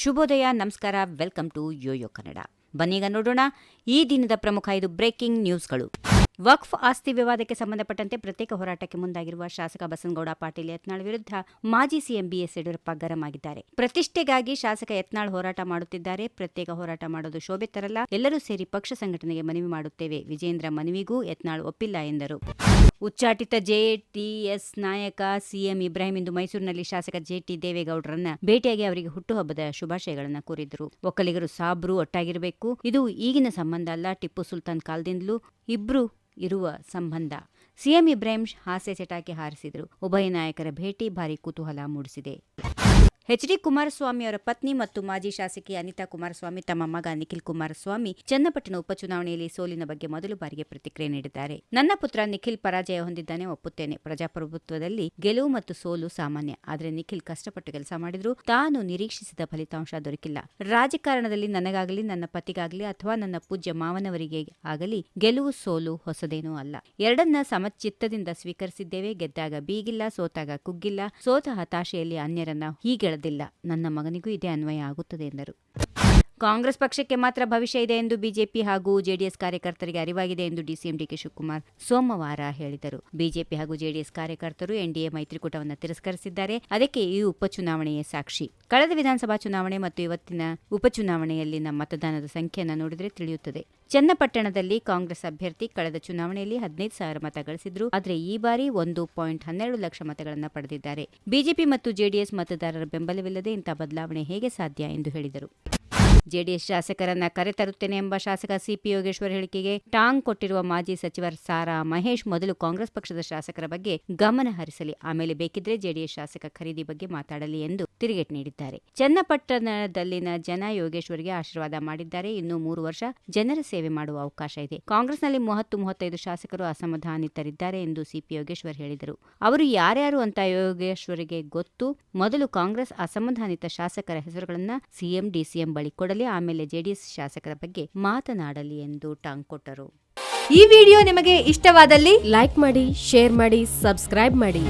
ಶುಭೋದಯ, ನಮಸ್ಕಾರ, welcome to Yoyo Kannada. ಬನ್ನೀಗ ನೋಡೋಣ ಈ ದಿನದ ಪ್ರಮುಖ ಐದು ಬ್ರೇಕಿಂಗ್ ನ್ಯೂಸ್ಗಳು. ವಕ್ಫ್ ಆಸ್ತಿ ವಿವಾದಕ್ಕೆ ಸಂಬಂಧಪಟ್ಟಂತೆ ಪ್ರತ್ಯೇಕ ಹೋರಾಟಕ್ಕೆ ಮುಂದಾಗಿರುವ ಶಾಸಕ ಬಸನಗೌಡ ಪಾಟೀಲ್ ಯತ್ನಾಳ್ ವಿರುದ್ಧ ಮಾಜಿ ಸಿಎಂ ಬಿಎಸ್ ಯಡಿಯೂರಪ್ಪ ಗರಂ ಆಗಿದ್ದಾರೆ. ಪ್ರತಿಷ್ಠೆಗಾಗಿ ಶಾಸಕ ಯತ್ನಾಳ್ ಹೋರಾಟ ಮಾಡುತ್ತಿದ್ದಾರೆ. ಪ್ರತ್ಯೇಕ ಹೋರಾಟ ಮಾಡೋದು ಶೋಭೆ ತರಲ್ಲ. ಎಲ್ಲರೂ ಸೇರಿ ಪಕ್ಷ ಸಂಘಟನೆಗೆ ಮನವಿ ಮಾಡುತ್ತೇವೆ. ವಿಜೇಂದ್ರ ಮನವಿಗೂ ಯತ್ನಾಳ್ ಒಪ್ಪಿಲ್ಲ ಎಂದರು. ಉಚ್ಚಾಟಿತ ಜೆಟಿಎಸ್ ನಾಯಕ ಸಿಎಂ ಇಬ್ರಾಹಿಂ ಇಂದು ಮೈಸೂರಿನಲ್ಲಿ ಶಾಸಕ ಜೆಟಿ ದೇವೇಗೌಡರನ್ನ ಭೇಟಿಯಾಗಿ ಅವರಿಗೆ ಹುಟ್ಟುಹಬ್ಬದ ಶುಭಾಶಯಗಳನ್ನು ಕೋರಿದ್ರು. ಒಕ್ಕಲಿಗರು ಸಾಬ್ರು, ಒಟ್ಟಾಗಿರಬೇಕು. ಇದು ಈಗಿನ ಸಂಬಂಧ ಅಲ್ಲ, ಟಿಪ್ಪು ಸುಲ್ತಾನ್ ಕಾಲದಿಂದಲೂ ಇಬ್ರು ಇರುವ ಸಂಬಂಧ. ಸಿಎಂ ಇಬ್ರಾಹಿಂ ಹಾಸ್ಯ ಚಟಾಕಿ ಹಾರಿಸಿದ್ರು. ಉಭಯ ನಾಯಕರ ಭೇಟಿ ಭಾರಿ ಕುತೂಹಲ ಮೂಡಿಸಿದೆ. ಎಚ್ ಡಿ ಕುಮಾರಸ್ವಾಮಿ ಅವರ ಪತ್ನಿ ಮತ್ತು ಮಾಜಿ ಶಾಸಕಿ ಅನಿತಾ ಕುಮಾರಸ್ವಾಮಿ ತಮ್ಮ ಮಗ ನಿಖಿಲ್ ಕುಮಾರಸ್ವಾಮಿ ಚನ್ನಪಟ್ಟಣ ಉಪಚುನಾವಣೆಯಲ್ಲಿ ಸೋಲಿನ ಬಗ್ಗೆ ಮೊದಲು ಬಾರಿಗೆ ಪ್ರತಿಕ್ರಿಯೆ ನೀಡಿದ್ದಾರೆ. ನನ್ನ ಪುತ್ರ ನಿಖಿಲ್ ಪರಾಜಯ ಹೊಂದಿದ್ದಾನೆ ಒಪ್ಪುತ್ತೇನೆ. ಪ್ರಜಾಪ್ರಭುತ್ವದಲ್ಲಿ ಗೆಲುವು ಮತ್ತು ಸೋಲು ಸಾಮಾನ್ಯ. ಆದರೆ ನಿಖಿಲ್ ಕಷ್ಟಪಟ್ಟು ಕೆಲಸ ಮಾಡಿದ್ರು ತಾನು ನಿರೀಕ್ಷಿಸಿದ ಫಲಿತಾಂಶ ದೊರಕಿಲ್ಲ. ರಾಜಕಾರಣದಲ್ಲಿ ನನಗಾಗಲಿ, ನನ್ನ ಪತಿಗಾಗಲಿ ಅಥವಾ ನನ್ನ ಪೂಜ್ಯ ಮಾವನವರಿಗೆ ಆಗಲಿ ಗೆಲುವು ಸೋಲು ಹೊಸದೇನೂ ಅಲ್ಲ. ಎರಡನ್ನ ಸಮಚಿತ್ತದಿಂದ ಸ್ವೀಕರಿಸಿದ್ದೇವೆ. ಗೆದ್ದಾಗ ಬೀಗಿಲ್ಲ, ಸೋತಾಗ ಕುಗ್ಗಿಲ್ಲ. ಸೋತ ಹತಾಶೆಯಲ್ಲಿ ಅನ್ಯರನ್ನ ಹೀಗೆಳೆದಿಲ್ಲ ನನ್ನ ಮಗನಿಗೂ ಇದೇ ಅನ್ವಯ ಆಗುತ್ತದೆ ಎಂದರು. ಕಾಂಗ್ರೆಸ್ ಪಕ್ಷಕ್ಕೆ ಮಾತ್ರ ಭವಿಷ್ಯ ಇದೆ ಎಂದು ಬಿಜೆಪಿ ಹಾಗೂ ಜೆಡಿಎಸ್ ಕಾರ್ಯಕರ್ತರಿಗೆ ಅರಿವಾಗಿದೆ ಎಂದು ಡಿಸಿಎಂ ಡಿಕೆ ಶಿವಕುಮಾರ್ ಸೋಮವಾರ ಹೇಳಿದರು. ಬಿಜೆಪಿ ಹಾಗೂ ಜೆಡಿಎಸ್ ಕಾರ್ಯಕರ್ತರು ಎನ್ಡಿಎ ಮೈತ್ರಿಕೂಟವನ್ನು ತಿರಸ್ಕರಿಸಿದ್ದಾರೆ. ಅದಕ್ಕೆ ಈ ಉಪಚುನಾವಣೆಯೇ ಸಾಕ್ಷಿ. ಕಳೆದ ವಿಧಾನಸಭಾ ಚುನಾವಣೆ ಮತ್ತು ಇವತ್ತಿನ ಉಪಚುನಾವಣೆಯಲ್ಲಿನ ಮತದಾನದ ಸಂಖ್ಯೆಯನ್ನು ನೋಡಿದರೆ ತಿಳಿಯುತ್ತದೆ. ಚನ್ನಪಟ್ಟಣದಲ್ಲಿ ಕಾಂಗ್ರೆಸ್ ಅಭ್ಯರ್ಥಿ ಕಳೆದ ಚುನಾವಣೆಯಲ್ಲಿ ಹದಿನೈದು ಸಾವಿರ ಮತ ಗಳಿಸಿದ್ರು. ಆದರೆ ಈ ಬಾರಿ ಒಂದು ಪಾಯಿಂಟ್ ಹನ್ನೆರಡು ಲಕ್ಷ ಮತಗಳನ್ನು ಪಡೆದಿದ್ದಾರೆ. ಬಿಜೆಪಿ ಮತ್ತು ಜೆಡಿಎಸ್ ಮತದಾರರ ಬೆಂಬಲವಿಲ್ಲದೆ ಇಂಥ ಬದಲಾವಣೆ ಹೇಗೆ ಸಾಧ್ಯ ಎಂದು ಹೇಳಿದರು. ಜೆಡಿಎಸ್ ಶಾಸಕರನ್ನ ಕರೆತರುತ್ತೇನೆ ಎಂಬ ಶಾಸಕ ಸಿಪಿ ಯೋಗೇಶ್ವರ್ ಹೇಳಿಕೆಗೆ ಟಾಂಗ್ ಕೊಟ್ಟಿರುವ ಮಾಜಿ ಸಚಿವ ಸಾರಾ ಮಹೇಶ್ ಮೊದಲು ಕಾಂಗ್ರೆಸ್ ಪಕ್ಷದ ಶಾಸಕರ ಬಗ್ಗೆ ಗಮನ ಹರಿಸಲಿ. ಆಮೇಲೆ ಬೇಕಿದ್ರೆ ಜೆಡಿಎಸ್ ಶಾಸಕ ಖರೀದಿ ಬಗ್ಗೆ ಮಾತಾಡಲಿ ಎಂದು ತಿರುಗೇಟು ನೀಡಿದ್ದಾರೆ. ಚನ್ನಪಟ್ಟಣದಲ್ಲಿನ ಜನ ಯೋಗೇಶ್ವರ್ಗೆ ಆಶೀರ್ವಾದ ಮಾಡಿದ್ದಾರೆ. ಇನ್ನು ಮೂರು ವರ್ಷ ಜನರ ಸೇವೆ ಮಾಡುವ ಅವಕಾಶ ಇದೆ. ಕಾಂಗ್ರೆಸ್ನಲ್ಲಿ ಮೂವತ್ತು ಮೂವತ್ತೈದು ಶಾಸಕರು ಅಸಮಾಧಾನಿತರಿದ್ದಾರೆ ಎಂದು ಸಿಪಿ ಯೋಗೇಶ್ವರ್ ಹೇಳಿದರು. ಅವರು ಯಾರ್ಯಾರು ಅಂತ ಯೋಗೇಶ್ವರಿಗೆ ಗೊತ್ತು? ಮೊದಲು ಕಾಂಗ್ರೆಸ್ ಅಸಮಾಧಾನಿತ ಶಾಸಕರ ಹೆಸರುಗಳನ್ನು ಸಿಎಂ, ಡಿಸಿಎಂ ಬಳಿ ಕೊಡಲಿ. ಆಮೇಲೆ ಜೆಡಿಎಸ್ ಶಾಸಕರ ಬಗ್ಗೆ ಮಾತನಾಡಲಿ ಎಂದು ಟಾಂಗ್ ಕೊಟ್ಟರು. ಈ ವಿಡಿಯೋ ನಿಮಗೆ ಇಷ್ಟವಾದಲ್ಲಿ ಲೈಕ್ ಮಾಡಿ, ಶೇರ್ ಮಾಡಿ, ಸಬ್ಸ್ಕ್ರೈಬ್ ಮಾಡಿ.